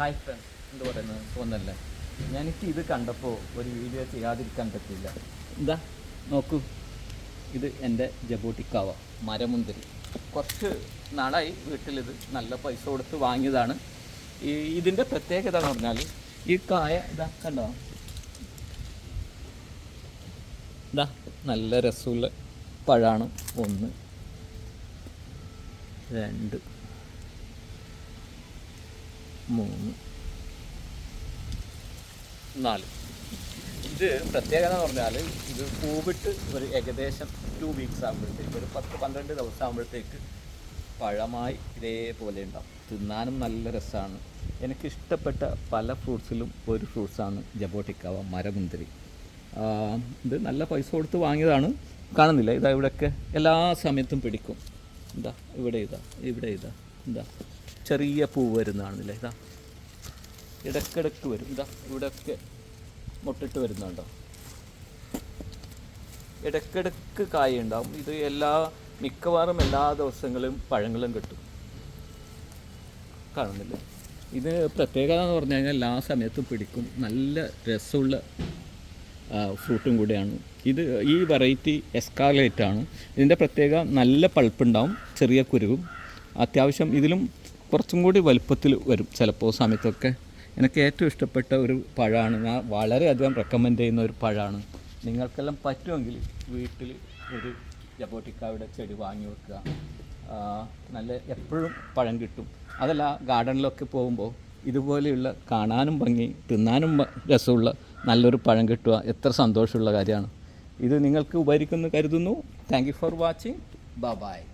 Hi friends എന്ത് പറയുന്നത് തോന്നല്ലേ? എനിക്ക് ഇത് കണ്ടപ്പോൾ ഒരു വീഡിയോ ചെയ്യാതിരിക്കാൻ പറ്റില്ല എന്താ? നോക്കൂ. ഇത് എന്റെ ജബോട്ടിക്കാവ മരമുന്തിരി. കുറച്ച് നാളായി വീട്ടിലിത് നല്ല പൈസ കൊടുത്ത് വാങ്ങിയതാണ്. ഈ ഇതിന്റെ പ്രത്യേകത എന്ന് പറഞ്ഞാൽ ഈ കായ ഇതാ കണ്ടോ? ഇതാ നല്ല രസമുള്ള പഴമാണ് ഒന്ന് രണ്ട്. മൂന്ന്. നാല്. ഇത് പ്രത്യേകത എന്ന് പറഞ്ഞാൽ ഇത് പൂവിട്ട് ഒരു ഏകദേശം ടു വീക്സ് ആകുമ്പോഴത്തേക്ക് ഒരു പത്ത് പന്ത്രണ്ട് ദിവസം ആകുമ്പോഴത്തേക്ക് പഴമായി ഇതേപോലെ ഉണ്ടാവും. തിന്നാനും നല്ല രസമാണ് എനിക്ക് ഇഷ്ടപ്പെട്ട പല ഫ്രൂട്ട്സിലും ഒരു ഫ്രൂട്ട്സാണ് ജബോട്ടിക്കാവ മരമുന്തിരി. ഇത് നല്ല പൈസ കൊടുത്ത് വാങ്ങിയതാണ്. കാണുന്നില്ല ഇതാ ഇവിടെയൊക്കെ എല്ലാ സമയത്തും പിടിക്കും. ഇതാ ഇവിടെ ഇതാ ഇവിടെ ഇതാ ഇതാ. ചെറിയ പൂ വരുന്നതാണല്ലേ ഇതാ. ഇടയ്ക്കിടയ്ക്ക് വരും. ഇതാ ഇവിടെയൊക്കെ മുട്ടിട്ട് വരുന്നുണ്ടോ? ഇടയ്ക്കിടയ്ക്ക് കായ ഉണ്ടാവും ഇത് എല്ലാ മിക്കവാറും എല്ലാ ദിവസങ്ങളും പഴങ്ങളും കിട്ടും. കാണുന്നില്ല? ഇത് പ്രത്യേകത എന്ന് പറഞ്ഞു കഴിഞ്ഞാൽ എല്ലാ സമയത്തും പിടിക്കും. നല്ല രസമുള്ള ഫ്രൂട്ടും കൂടിയാണ്. ഇത് ഈ വെറൈറ്റി എസ്കാലേറ്റ് ആണ് ഇതിന്റെ പ്രത്യേക നല്ല പൾപ്പുണ്ടാവും ചെറിയ കുരുവും. അത്യാവശ്യം ഇതിലും കുറച്ചും കൂടി വലുപ്പത്തിൽ വരും ചിലപ്പോൾ സമയത്തൊക്കെ. എനിക്ക് ഏറ്റവും ഇഷ്ടപ്പെട്ട ഒരു പഴമാണ്. ഞാൻ വളരെയധികം റെക്കമെൻഡ് ചെയ്യുന്ന ഒരു പഴമാണ്. നിങ്ങൾക്കെല്ലാം പറ്റുമെങ്കിൽ വീട്ടിൽ ഒരു ജബോട്ടിക്കായുടെ ചെടി വാങ്ങി വെക്കുക. നല്ല എപ്പോഴും പഴം കിട്ടും. അതല്ല ഗാർഡനിലൊക്കെ പോകുമ്പോൾ ഇതുപോലെയുള്ള കാണാനും ഭംഗി തിന്നാനും രസമുള്ള നല്ലൊരു പഴം കിട്ടുക എത്ര സന്തോഷമുള്ള കാര്യമാണ്. ഇത് നിങ്ങൾക്ക് ഉപകരിക്കുമെന്ന് കരുതുന്നു. താങ്ക് യു ഫോർ വാച്ചിങ് ബ ബായ്